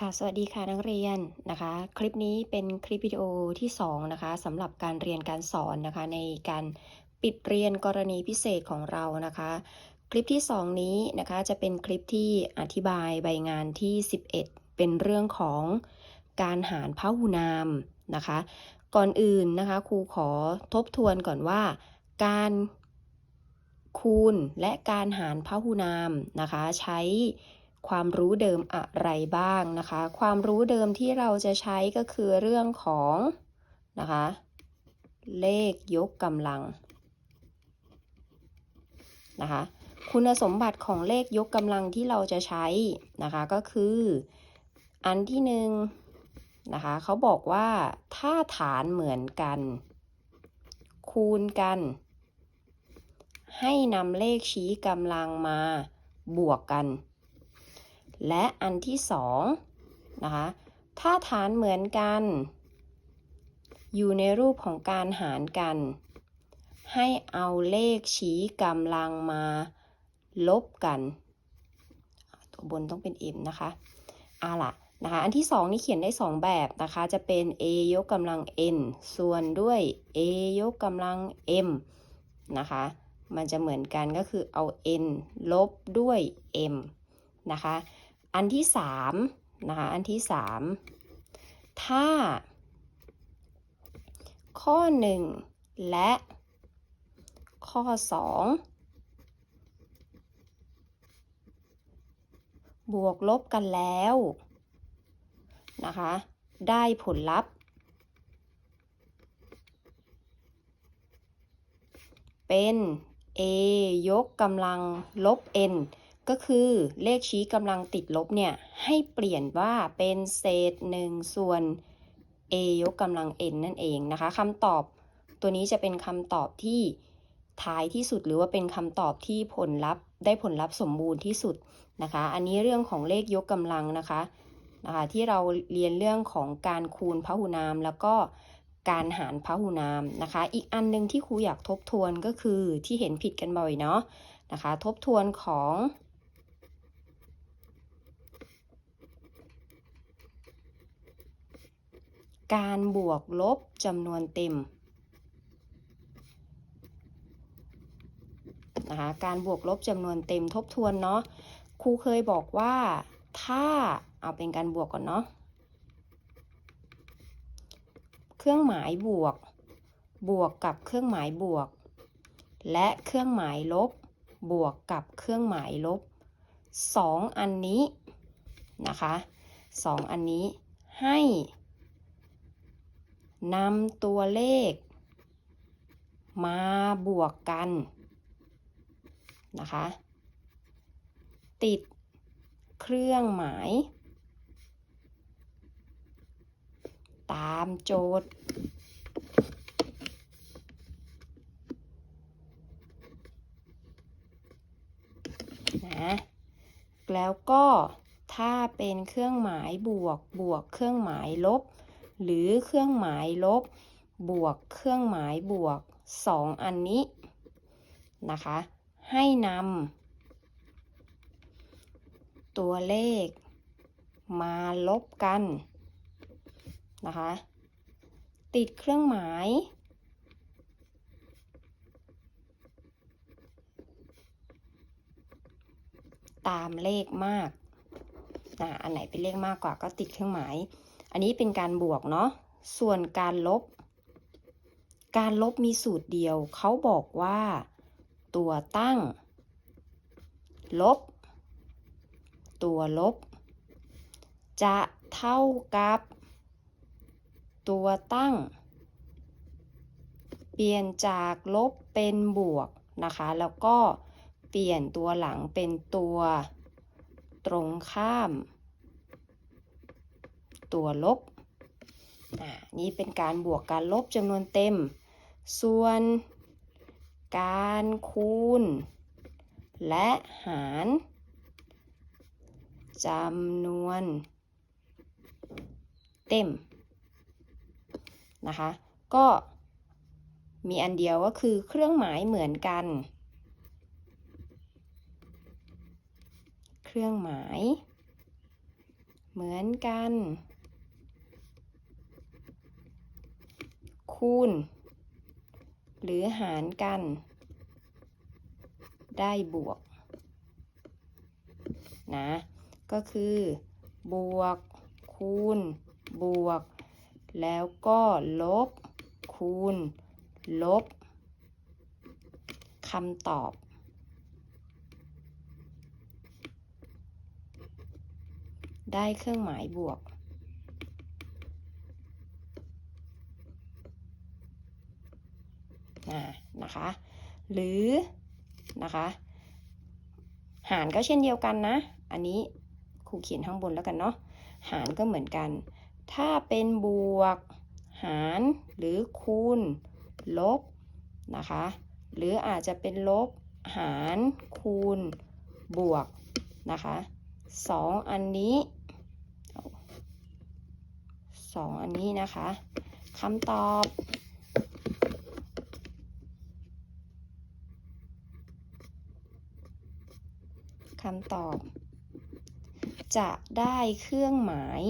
ค่ะสวัสดีค่ะนักเรียนนะคะ คลิปนี้เป็นคลิปวิดีโอที่2นะคะสำหรับการเรียนการสอนนะคะในการปิดเรียนกรณีพิเศษของเรานะคะ คลิปที่ 2 นี้นะคะจะเป็นคลิปที่อธิบายใบงานที่ 11 เป็นเรื่องของการหารพหุนามนะคะ ก่อนอื่นนะคะครูขอทบทวนก่อนว่า การคูณและการหารพหุนามนะคะใช้ ความรู้เดิมอะไรบ้างนะคะ ความรู้เดิมที่เราจะใช้ก็คือเรื่องของนะคะ เลขยกกำลังนะคะ คุณสมบัติของเลขยกกำลังที่เราจะใช้นะคะก็คืออันที่หนึ่งนะคะเขาบอกว่าถ้าฐานเหมือนกัน คูณกัน ให้นำเลขชี้กำลังมาบวกกัน และอันที่สองนะคะถ้าฐานเหมือนกัน อยู่ในรูปของการหารกัน ให้เอาเลขชี้กำลังมาลบกัน ตัวบนต้องเป็น m นะคะเอาล่ะนะคะอันที่ 2 นี่เขียนได้ 2 แบบนะคะจะเป็น a ยกกำลัง n ส่วนด้วย a ยกกำลัง m นะคะมันจะเหมือนกันก็คือเอา n ลบด้วย m นะคะ อันที่3นะคะอันที่3ถ้า ข้อ1และข้อ2บวกลบกันแล้วนะคะ ได้ผลลัพธ์ เป็น a ยกกำลังลบ n ก็คือเลขชี้กำลังติดลบเนี่ยให้เปลี่ยนว่าเป็นเศษ1ส่วน a ยกกำลัง n นั่นเองนะคะคำตอบตัวนี้จะเป็นคำตอบที่ท้ายที่สุดหรือว่าเป็นคำตอบที่ผลลัพธ์ได้ผลลัพธ์สมบูรณ์ที่สุดนะคะ อันนี้เรื่องของเลขยกกำลังนะคะนะคะที่เราเรียนเรื่องของการคูณพหุนาม แล้วก็การหารพหุนามนะคะ อีกอันหนึงที่ครูอยากทบทวนก็คือที่เห็นผิดกันบ่อยเนาะนะคะ ทบทวนของ การบวกลบจำนวนเต็มนะคะการบวกลบจำนวนเต็มทบทวนเนาะครูเคยบอกว่าถ้าเอาเป็นการบวกก่อนเนาะเครื่องหมายบวก บวกกับเครื่องหมายบวก และเครื่องหมายลบ บวกกับเครื่องหมายลบสองอันนี้นะคะสองอันนี้ให้ นำตัวเลข มาบวกกันนะคะ ติดเครื่องหมาย ตามโจทย์นะแล้วก็ถ้าเป็นเครื่องหมายบวกบวกเครื่องหมายลบ หรือเครื่องหมายลบ บวกเครื่องหมายบวกสองอันนี้นะคะ ให้นำตัวเลขมาลบกันนะคะ ติดเครื่องหมาย ตามเลขมากนะอันไหนเป็นเลขมากกว่าก็ติดเครื่องหมาย อันนี้เป็นการบวกเนาะ ส่วนการลบ การลบมีสูตรเดียว เขาบอกว่า ตัวตั้ง ลบ ตัวลบ จะเท่ากับ ตัวตั้ง เปลี่ยนจากลบเป็นบวกนะคะ แล้วก็เปลี่ยนตัวหลังเป็นตัวตรงข้าม ตัวลบอ่านี่เป็นการบวกการลบจำนวนเต็ม ส่วน การคูณ และหารจำนวนเต็มนะคะ ก็มีอันเดียวก็คือเครื่องหมายเหมือนกัน เครื่องหมาย เหมือนกัน คูณ หรือหารกัน ได้บวก นะ ก็คือ บวก คูณ บวก แล้วก็ลบ คูณ ลบคำตอบ ได้เครื่องหมายบวก อ่า นะคะ หรือนะคะหารก็เช่นเดียวกันนะ อันนี้ครูเขียนข้างบนแล้วกันเนาะ หารก็เหมือนกัน ถ้าเป็นบวก หารหรือคูณ ลบนะคะ หรืออาจจะเป็นลบ หารคูณ บวกนะคะสองอันนี้สองอันนี้นะคะคำตอบ คำตอบ จะได้เครื่องหมาย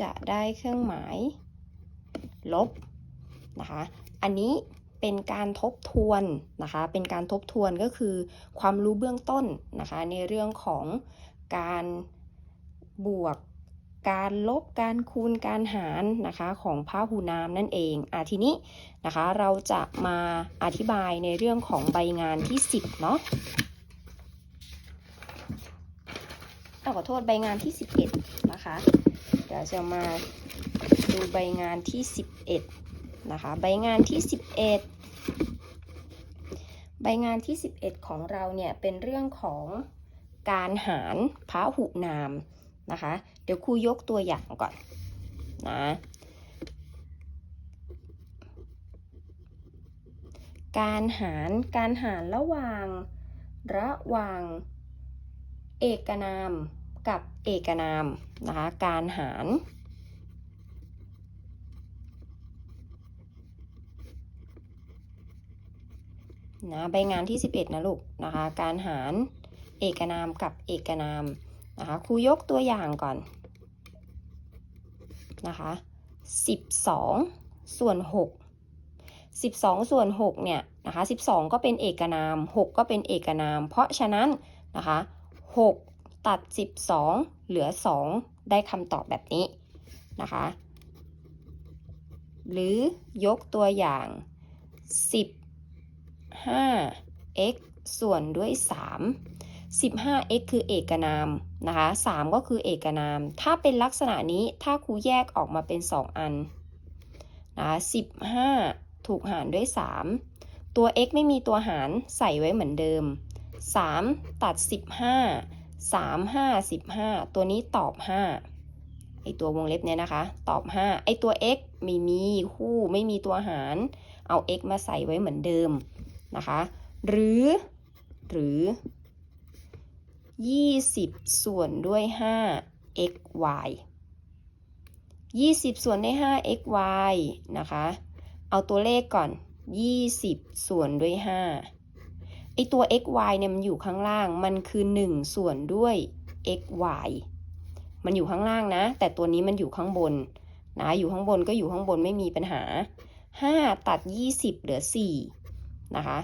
จะได้เครื่องหมาย ลบนะคะ อันนี้เป็นการทบทวนนะคะ เป็นการทบทวนก็คือความรู้เบื้องต้นนะคะ ในเรื่องของการบวก การลบการคูณการหารนะคะของพหูนามนั่นเองอะทีนี้นะคะเราจะมาอธิบายในเรื่องของใบงานที่ 10 เนาะเอาขอโทษใบงานที่ 11 นะคะ เดี๋ยวจะมาดูใบงานที่ 11 นะคะ ใบงานที่ 11 ใบงานที่ 11 ของเราเนี่ยเป็นเรื่องของการหารพหุนาม นะคะ เดี๋ยวครูยกตัวอย่างก่อนนะการหารการหารระหว่าง ระหว่าง เอกนามกับเอกนามนะคะการหาร นะใบงานที่ 11 นะลูกนะคะการหารเอกนามกับเอกนาม นะคะครูยกตัวอย่างก่อนนะคะ12 ส่วน 6 12 ส่วน 6 เนี่ยนะคะ12 ก็เป็นเอกนาม 6 ก็เป็นเอกนาม เพราะฉะนั้นนะคะ6ตัด 12 เหลือ 2 ได้คำตอบแบบนี้นะคะหรือยกตัวอย่าง 15 x ส่วนด้วย 3 15x คือเอกนามนะคะ3ก็คือเอกนาม ถ้าเป็นลักษณะนี้ถ้าครูแยกออกมาเป็น 2 อันนะะ15 ถูกหารด้วย 3 ตัว x ไม่มีตัวหารใส่ไว้เหมือนเดิม 3 ตัด 15 3 5 15 ตัวนี้ตอบ 5 ไอตัววงเล็บเนี่ยนะคะ ตอบ 5 ไอตัว x ไม่มีคู่ไม่มีตัวหาร เอา x มาใส่ไว้เหมือนเดิมนะคะ หรือ หรือ 20 ส่วนด้วย5 x y 20 ส่วนด้วย5 x y นะคะ เอาตัวเลขก่อน 20 ส่วนด้วย5ไอตัว x y เนี่ยมันอยู่ข้างล่าง มันคือ 1 ส่วนด้วย x y มันอยู่ข้างล่างนะ แต่ตัวนี้มันอยู่ข้างบนนะ อยู่ข้างบนก็อยู่ข้างบนไม่มีปัญหา 5 ตัด 20 เหลือ 4 นะคะ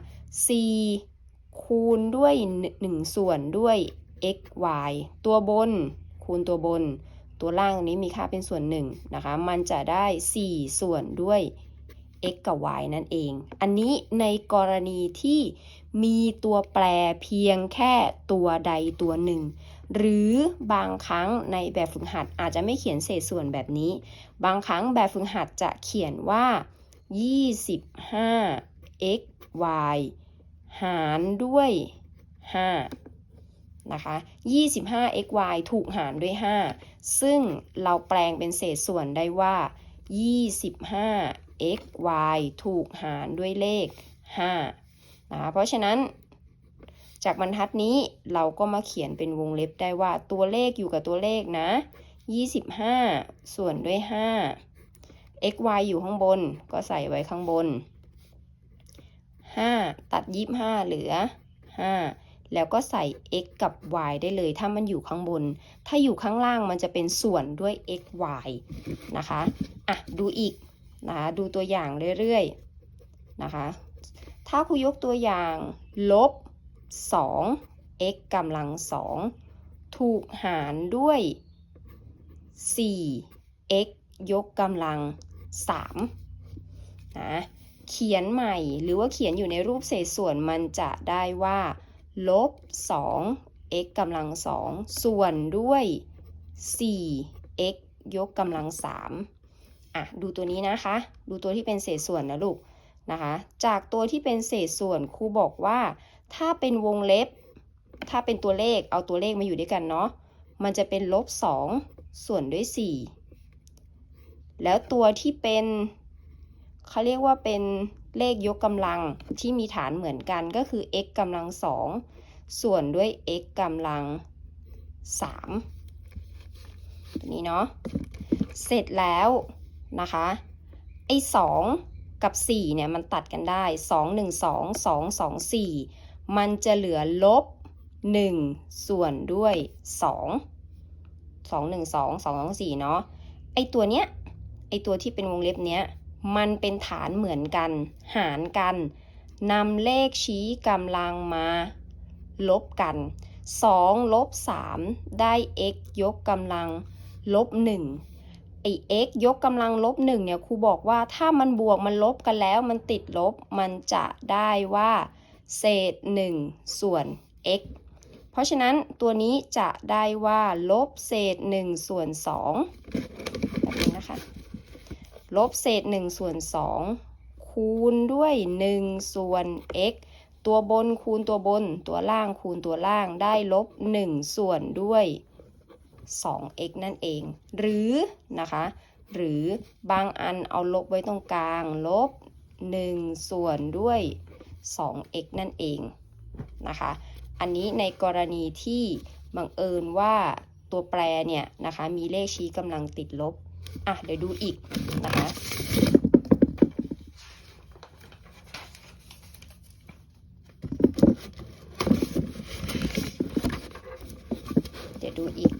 4 คูณด้วย 1 ส่วนด้วย x y ตัวบน คูณตัวบน ตัวล่างนี้มีค่าเป็นส่วน1นะคะ มันจะได้ 4 ส่วนด้วย x กับ y นั่นเอง อันนี้ในกรณีที่มีตัวแปรเพียงแค่ตัวใดตัวหนึ่ง หรือบางครั้งในแบบฝึกหัดอาจจะไม่เขียนเศษส่วนแบบนี้ บางครั้งแบบฝึกหัดจะเขียนว่า 25 x y หารด้วย 5 นะคะ 25 x y ถูกหารด้วย 5 ซึ่งเราแปลงเป็นเศษส่วนได้ว่า 25 x y ถูกหารด้วยเลข5นะคะ เพราะฉะนั้นจากบรรทัดนี้เราก็มาเขียนเป็นวงเล็บได้ว่าตัวเลขอยู่กับตัวเลขนะ 25 ส่วนด้วย 5 x y อยู่ข้างบนก็ใส่ไว้ข้างบน 5 ตัด 25 เหลือ 5 แล้วก็ใส่ x กับ y ได้เลย ถ้ามันอยู่ข้างบน ถ้าอยู่ข้างล่างมันจะเป็นส่วนด้วย x y นะคะ อะ ดูอีกนะคะดูตัวอย่างเรื่อยๆ นะคะ ถ้าครูยกตัวอย่างลบ 2 x กำลัง 2 ถูกหารด้วย 4 x ยกกำลัง 3 นะ เขียนใหม่หรือว่าเขียนอยู่ในรูปเศษส่วนมันจะได้ว่า ลบ 2 x กำลัง 2 ส่วนด้วย 4 x ยกกำลัง 3 อะ ดูตัวนี้นะคะ ดูตัวที่เป็นเศษส่วนนะลูกนะคะ จากตัวที่เป็นเศษส่วนครูบอกว่า ถ้าเป็นวงเล็บ ถ้าเป็นตัวเลขเอาตัวเลขมาอยู่ด้วยกันเนาะ มันจะเป็นลบ 2 ส่วนด้วย 4 แล้วตัวที่เป็นเขาเรียกว่าเป็น เลขยกกำลังที่มีฐานเหมือนกันก็คือ x กำลัง2ส่วนด้วย x กำลัง3ตัวนี้เนาะเสร็จแล้วนะคะไอ้2กับ4เนี่ยมันตัดกันได้ 2 1 2 2 2 4 มันจะเหลือลบ 1 ส่วนด้วย 2 2 1 2 2 2 4 เนาะไอ้ตัวเนี้ยไอ้ตัวที่เป็นวงเล็บเนี้ย มันเป็นฐานเหมือนกัน หารกันนำเลขชี้กำลังมา ลบกัน 2 ลบ 3 ได้ x ยกกำลัง ลบ 1 ไอ้ x ยกกำลังลบ 1 เนี่ยครูบอกว่าถ้ามันบวกมันลบกันแล้วมันติดลบ มันจะได้ว่า เศษ 1 ส่วน x เพราะฉะนั้นตัวนี้จะได้ว่าลบเศษ 1 ส่วน2แบบนี้นะคะ ลบเศษ1ส่วน2คูณด้วย1ส่วน x ตัวบนคูณตัวบน ตัวล่างคูณตัวล่างได้ลบ 1 ส่วนด้วย 2x นั่นเอง หรือนะคะ หรือบางอันเอาลบไว้ตรงกลาง ลบ 1 ส่วนด้วย 2x นั่นเองนะคะ อันนี้ในกรณีที่บังเอิญว่าตัวแปรเนี่ยนะคะมีเลขชี้กำลังติดลบ อะเดี๋ยวดูอีกนะคะเดี๋ยวดูอีก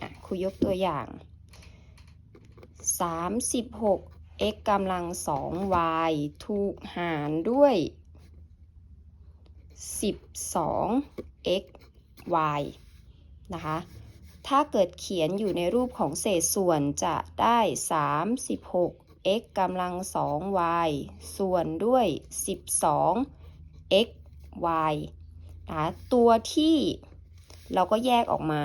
อะครูยกตัวอย่าง 36 x กำลัง 2y ถูกหารด้วย 12 x y นะคะ ถ้าเกิดเขียนอยู่ในรูปของเศษส่วนจะได้ 36 x กำลัง 2y ส่วนด้วย 12 x y นะคะตัวที่เราก็แยกออกมา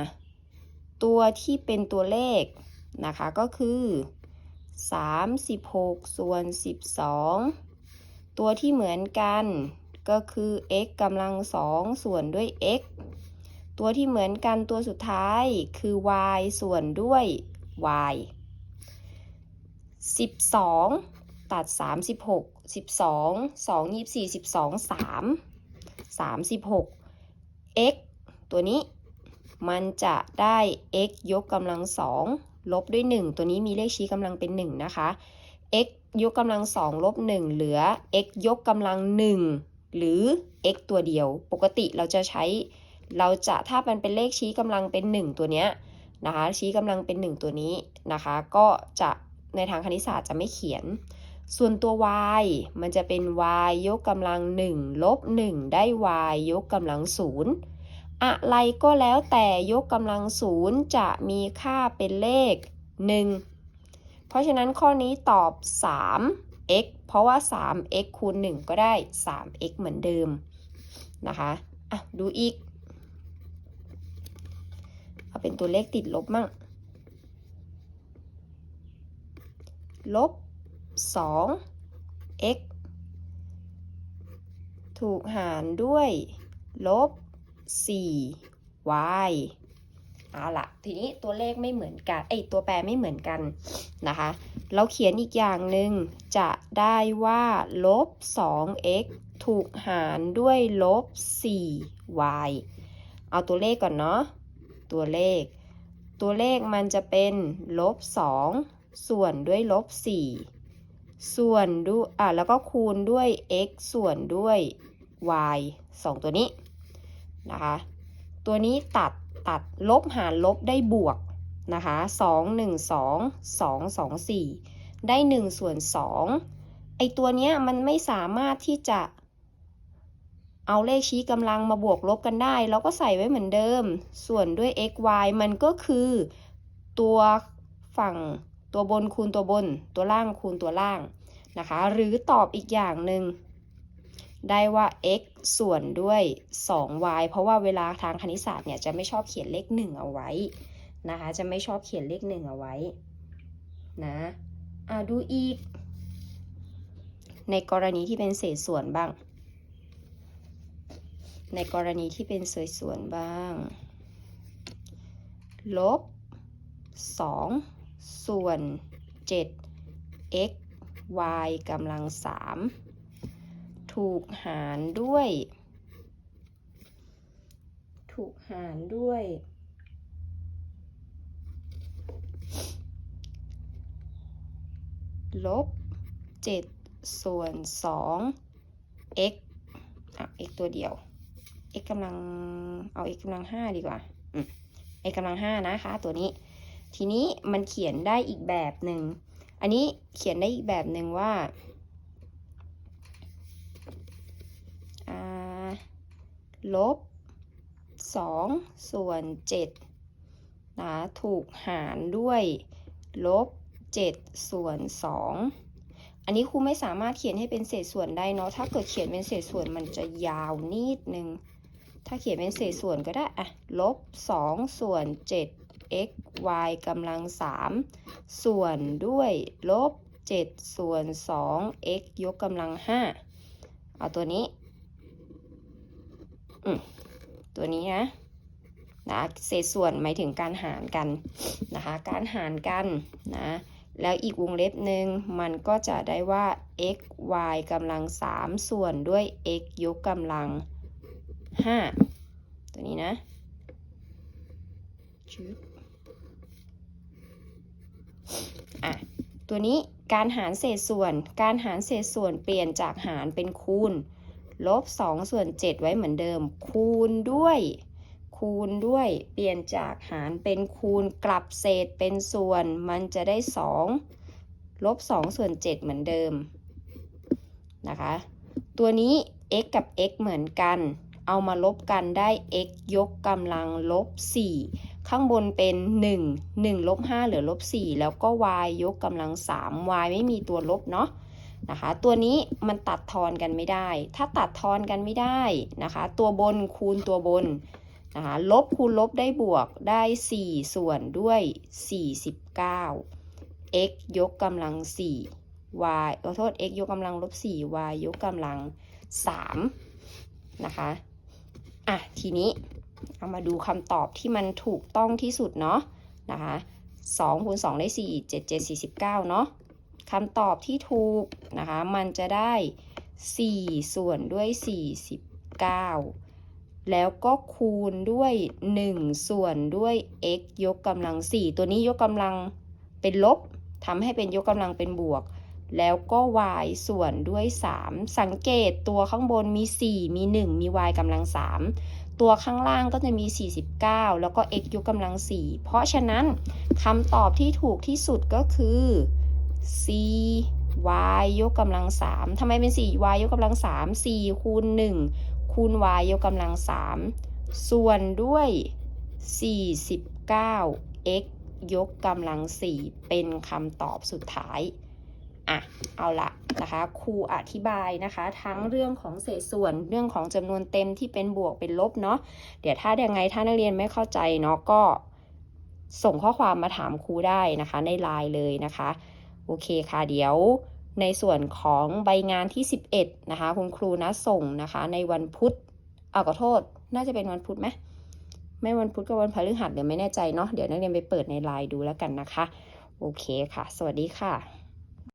ตัวที่เป็นตัวเลขนะคะก็คือ 36 ส่วน 12 ตัวที่เหมือนกัน ก็คือ x กำลัง2ส่วนด้วย x ตัวที่เหมือนกันตัวสุดท้ายคือ y ส่วนด้วย y 12 ตัด 36 12 2 24 12 3 36 x ตัวนี้มันจะได้ x ยกกำลัง2ลบด้วย 1 ตัวนี้มีเลขชี้กำลังเป็น 1 นะคะ x ยกกำลัง2ลบ 1 เหลือ x ยกกำลัง1 หรือ x ตัวเดียว ปกติเราจะใช้ เราจะถ้ามันเป็นเลขชี้กำลังเป็น 1 ตัวเนี้ยนะคะ ชี้กำลังเป็น 1 ตัวนี้นะคะ ก็จะในทางคณิตศาสตร์จะไม่เขียน ส่วนตัว y มันจะเป็น y ยกกำลัง 1 ลบ 1 ได้ y ยกกำลัง 0 อะไรก็แล้วแต่ยกกำลัง 0 จะมีค่าเป็นเลข 1 เพราะฉะนั้นข้อนี้ตอบ 3x เพราะว่า 3x คูณ 1 ก็ได้ 3x เหมือนเดิมนะคะอะดูอีก เอาเป็นตัวเลขติดลบมั่ง ลบ 2 x ถูกหารด้วย ลบ 4 y เอาละทีนี้ตัวเลขไม่เหมือนกันไอยตัวแปรไม่เหมือนกันนะคะเราเขียนอีกอย่างหนึ่งจะได้ว่าลบ 2x ถูกหารด้วยลบ 4y เอาตัวเลขก่อนเนาะตัวเลข ตัวเลขมันจะเป็นลบ 2 ส่วนด้วยลบ 4 ส่วนด้วยอะแล้วก็คูณด้วย x ส่วนด้วย y 2 ตัวนี้นะคะตัวนี้ตัด ตัดลบหารลบได้บวกนะคะ2 1 2 2 2 4ได้1ส่วน2ไอตัวเนี้ยมันไม่สามารถที่จะ เอาเลขชี้กำลังมาบวกลบกันได้ เราก็ใส่ไว้เหมือนเดิม ส่วนด้วย x y มันก็คือตัวฝั่งตัวบนคูณตัวบน ตัวล่างคูณตัวล่างนะคะ หรือตอบอีกอย่างหนึ่ง ได้ว่า x ส่วนด้วย 2y เพราะว่าเวลาทางคณิตศาสตร์เนี่ยจะไม่ชอบเขียนเลข 1 เอาไว้นะคะ จะไม่ชอบเขียนเลข 1 เอาไว้นะอะดูอีก ในกรณีที่เป็นเศษส่วนบ้าง ในกรณีที่เป็นเศษส่วนบ้าง ลบ 2 ส่วน 7 x y กำลัง 3 ถูกหารด้วย ถูกหารด้วย ลบ7ส่วน2 x อะ x ตัวเดียว x กำลัง เอา x กำลัง5ดีกว่า อืม x กำลัง5นะคะ ตัวนี้ ทีนี้มันเขียนได้อีกแบบหนึ่ง อันนี้เขียนได้อีกแบบหนึ่งว่าอ่า ลบ2ส่วน7นะถูกหารด้วยลบ7ส่วน2อันนี้ครูไม่สามารถเขียนให้เป็นเศษส่วนได้เนาะถ้าเกิดเขียนเป็นเศษส่วนมันจะยาวนิดนึง ถ้าเขียนเป็นเศษส่วนก็ได้อะลบ2ส่วน 7 x y กำลัง 3 ส่วนด้วยลบ7ส่วน 2 x ยกกำลัง 5 เอาตัวนี้ ตัวนี้นะนะเศษส่วนหมายถึงการหารกันนะคะ การหารกันนะ แล้วอีกวงเล็บหนึ่งมันก็จะได้ว่า x y กำลัง 3 ส่วนด้วย x ยกกำลัง 5 ตัวนี้นะชึบอะ ตัวนี้การหารเศษส่วน การหารเศษส่วนเปลี่ยนจากหารเป็นคูณ ลบ2ส่วน7ไว้เหมือนเดิม คูณด้วย คูณด้วย เปลี่ยนจากหารเป็นคูณกลับเศษเป็นส่วน มันจะได้ 2 ลบ2ส่วน7เหมือนเดิมนะคะ ตัวนี้ x กับ x เหมือนกัน เอามาลบกันได้ x ยกกำลังลบ 4 ข้างบนเป็น 1 1ลบ5เหลือลบ4แล้วก็ y ยกกำลัง 3 y ไม่มีตัวลบเนาะ นะคะ ตัวนี้มันตัดทอนกันไม่ได้ ถ้าตัดทอนกันไม่ได้นะคะ ตัวบนคูณตัวบนนะคะลบคูณลบได้บวกได้ 4 ส่วนด้วย 49 x ยกกำลัง 4 y ขอโทษ x ยกกำลังลบ 4 y ยกกำลัง 3 นะคะ อะ ทีนี้เอามาดูคำตอบที่มันถูกต้องที่สุดเนาะนะคะ2คูณ2ได้ 4 7 7 49 เนาะ คำตอบที่ถูกนะคะ มันจะได้ 4 ส่วนด้วย 49 แล้วก็คูณด้วย 1 ส่วนด้วย x ยกกำลัง 4 ตัวนี้ยกกำลังเป็นลบทำให้เป็นยกกำลังเป็นบวก แล้วก็ y ส่วนด้วย 3 สังเกตตัวข้างบนมี 4 มี 1 มี y กำลัง 3 ตัวข้างล่างก็จะมี 49 แล้วก็ x ยกกำลัง 4 เพราะฉะนั้นคำตอบที่ถูกที่สุดก็คือ c y ยกกำลัง3ทำไมเป็น 4 y ยกกำลัง3 4คูณ1คูณ y ยกกำลัง3ส่วนด้วย 49 x ยกกำลัง4เป็นคำตอบสุดท้าย อะ เอาละนะคะ ครูอธิบายนะคะ ทั้งเรื่องของเศษส่วนเรื่องของจำนวนเต็มที่เป็นบวกเป็นลบเนาะ เดี๋ยวถ้าอยังไงถ้านักเรียนไม่เข้าใจเนาะก็ส่งข้อความมาถามครูได้นะคะในไลน์เลยนะคะ โอเคค่ะเดี๋ยวในส่วนของใบงานที่ 11 นะคะ คุณครูนะส่งนะคะ ในวันพุธเอาขอโทษ น่าจะเป็นวันพุธไหมไม่วันพุธก็วันพฤหัสเดี๋ยวไม่แน่ใจเนาะเดี๋ยวนักเรียนไปเปิดในไลน์ดูแล้วกันนะคะ โอเคค่ะ สวัสดีค่ะ